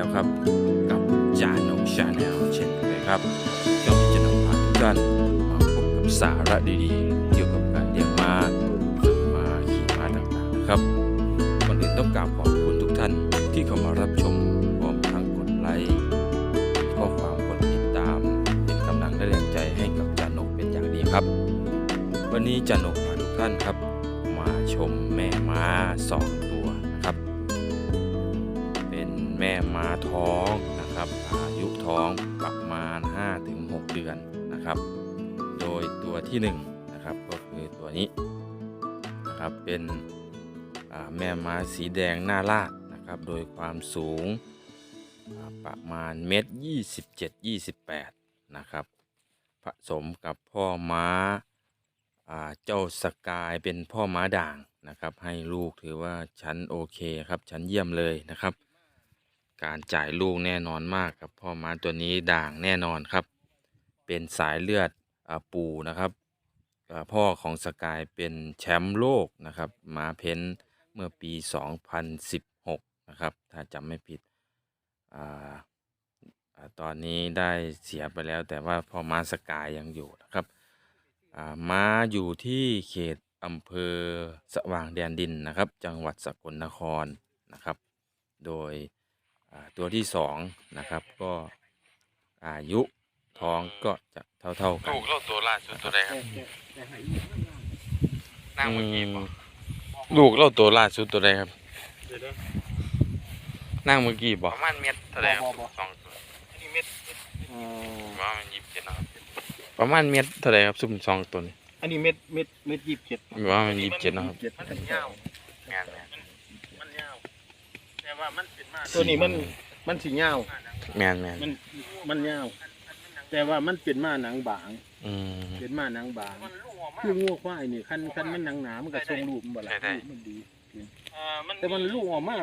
แล้วครับ กับจานงชาแนลเช่นเคยครับก็จะนำพาทุกท่านมาพบกับสาระดีๆ เกี่ยวกับการเลี้ยงม้าฝึกม้าขี่ม้าต่างๆนะครับวันนี้ต้องกราบขอบคุณทุกท่านที่เข้ามารับชมพร้อมทั้งกดไลค์ข้อความกดติดตาม เป็นกำลังและแรงใจให้กับจานงเป็นอย่างดีครับ วันนี้จานงพาทุกท่านครับ มาชมแม่ม้าสอง นะครับ โดยตัวที่1นงนะครับก็คือตัวนี้นะครับเป็นแม่ม้าสีแดงหน้าลาดนะครับ โดยความสูงประมาณเมตรยี่สิบเจ็ดยี่สิบแปดนะครับ ผสมกับพ่อม้าอ่าเจ้าสกายเป็นพ่อม้าด่างนะครับ ให้ลูกถือว่าชั้นโอเคครับชั้นเยี่ยมเลยนะครับ การจ่ายลูกแน่นอนมากครับพ่อม้าตัวนี้ด่างแน่นอนครับ เป็นสายเลือดอปู่นะครับพ่อของสกายเป็นแชมป์โลกนะครับมาเพ้นเมื่อปี 2016 นะครับถ้าจำไม่ผิดออตอนนี้ได้เสียไปแล้วแต่ว่าพ่อม้าสกายยังอยู่นะครับม้าอยู่ที่เขตอำเภอสว่างแดนดินนะครับ จังหวัดสกลนครนะครับ โดยตัวที่สองนะครับก็อายุ ท้องก็จะเท่าๆกันลูกเราตัวล่าสุดตัวใดครับนั่งเมื่อกี้บ่ลูกเราตัวล่าสุดตัวใดครับนั่งเมื่อกี้บปอกระมาณเม็ดเท่าไหร่ครับบ่บ่บ่สองตัวนี่เม็ดเอ่อว่ามันยิบเจ็ดนะครับประมาณเม็ดเท่าไหรครับซุ่มสองตัวนี้อันนี้เม็ดเม็ดเม็ดยี่สิบเจ็ดว่ามันยี่สิบเจ็ดนะครับเจ็ดมันเป็นยาวงานเนี่ยมันยาวแต่ว่ามันเป็นมาตัวนี้มันมันสียาวแมนแมนมันมันยาว แต่ว่ามันเป็นมาหนังบาง อืม เป็นมาหนังบางคืองัวควายนี่คันคันมันหนังหนามันก็ทรงรูปมันบ่ล่ะรูปมันดีแต่มันลูกออกมา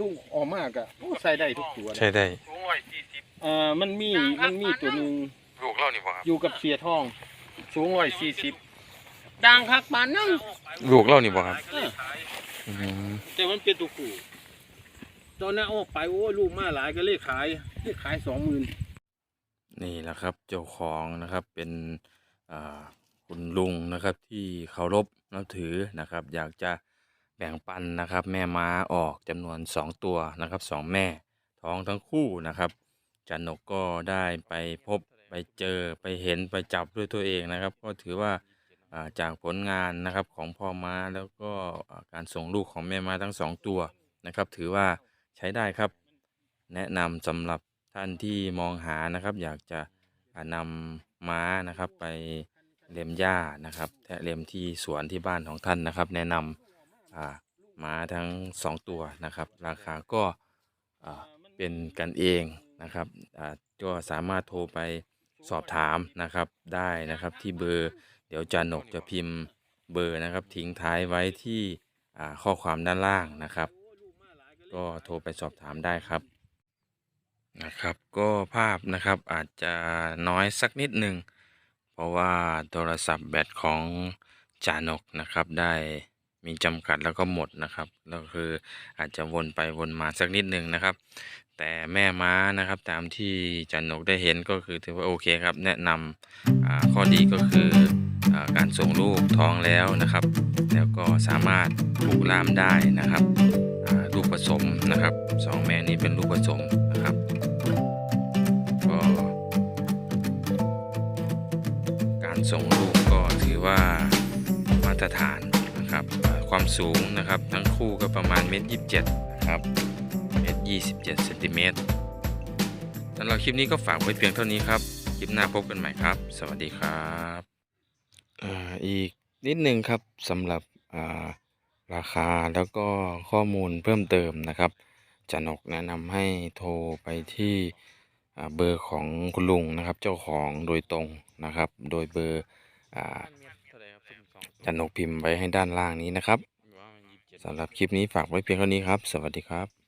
ลูกออกมากะโอ้ใส่ได้ทุกตัวนะใช่ได้ สูงร้อยสี่สิบเอ่อมันมีมันมีตัวหนึงลูกเรานี่บ่ครับ อยู่กับเสียทอง สูงร้อยสี่สิบดังคักปานนั่ง ลูกเล่านี่บอกครับ เออ อืม แต่มันเป็นตัวผู้ตอนนั้นออกไปโอ้ยลูกมาหลายก็เลยขายเลยขายสองหมื่น นี่แหละครับเจ้าของนะครับเป็นคุณลุงนะครับที่เคารพนับถือนะครับ อยากจะแบ่งปันนะครับ แม่ม้าออกจำนวนสองตัวนะครับสองแม่ท้องทั้งคู่นะครับจันนกก็ได้ไปพบไปเจอไปเห็นไปจับด้วยตัวเองนะครับ ก็ถือว่าจากผลงานนะครับของพ่อม้าแล้วก็การส่งลูกของแม่ม้าทั้งสองตัวนะครับ ถือว่าใช้ได้ครับ แนะนำสำหรับ ท่านที่มองหานะครับ อยากจะนำม้านะครับ ไปเล็มหญ้านะครับแทะเล็มที่สวนที่บ้านของท่านนะครับ แนะนำอ่าม้าทั้งสองตัวนะครับ ราคาก็อ่าเป็นกันเองนะครับอ่าก็สามารถโทรไปสอบถามนะครับได้นะครับที่เบอร์เดี๋ยวจานกจะพิมพ์เบอร์นะครับ ทิ้งท้ายไว้ที่อ่าข้อความด้านล่างนะครับ ก็โทรไปสอบถามได้ครับ นะครับก็ภาพนะครับอาจจะน้อยสักนิดหนึ่ง เพราะว่าโทรศัพท์แบตของจานกนะครับได้มีจำกัดแล้วก็หมดนะครับแล้วคืออาจจะวนไปวนมาสักนิดหนึ่งนะครับ แต่แม่ม้านะครับตามที่จานกได้เห็นก็คือถือว่าโอเคครับ แนะนำข้อดีก็คืออการส่งลูกท้องแล้วนะครับ แล้วก็สามารถลูกล่ามได้นะครับลูกผสมนะครับสองแม่นี้เป็นลูกผสม ส่งลูกก็ถือว่ามาตรฐานนะครับความสูงนะครับทั้งคู่ก็ประมาณเมตรยี่สิบเจ็ดนะครับเมตรยี่สิบเจ็ดเซนติเมตรสำหรับคลิปนี้ก็ฝากไว้เพียงเท่านี้ครับ คลิปหน้าพบกันใหม่ครับ สวัสดีครับออีกนิดนึงครับสำหรับราคาแล้วก็ข้อมูลเพิ่มเติมนะครับจานกแนะนำให้โทรไปที่ เบอร์ของคุณลุงนะครับ เจ้าของโดยตรงนะครับ โดยเบอร์อ่าจานกพิมพ์ไว้ให้ด้านล่างนี้นะครับสำหรับคลิปนี้ฝากไว้เพียงเท่านี้ครับ สวัสดีครับ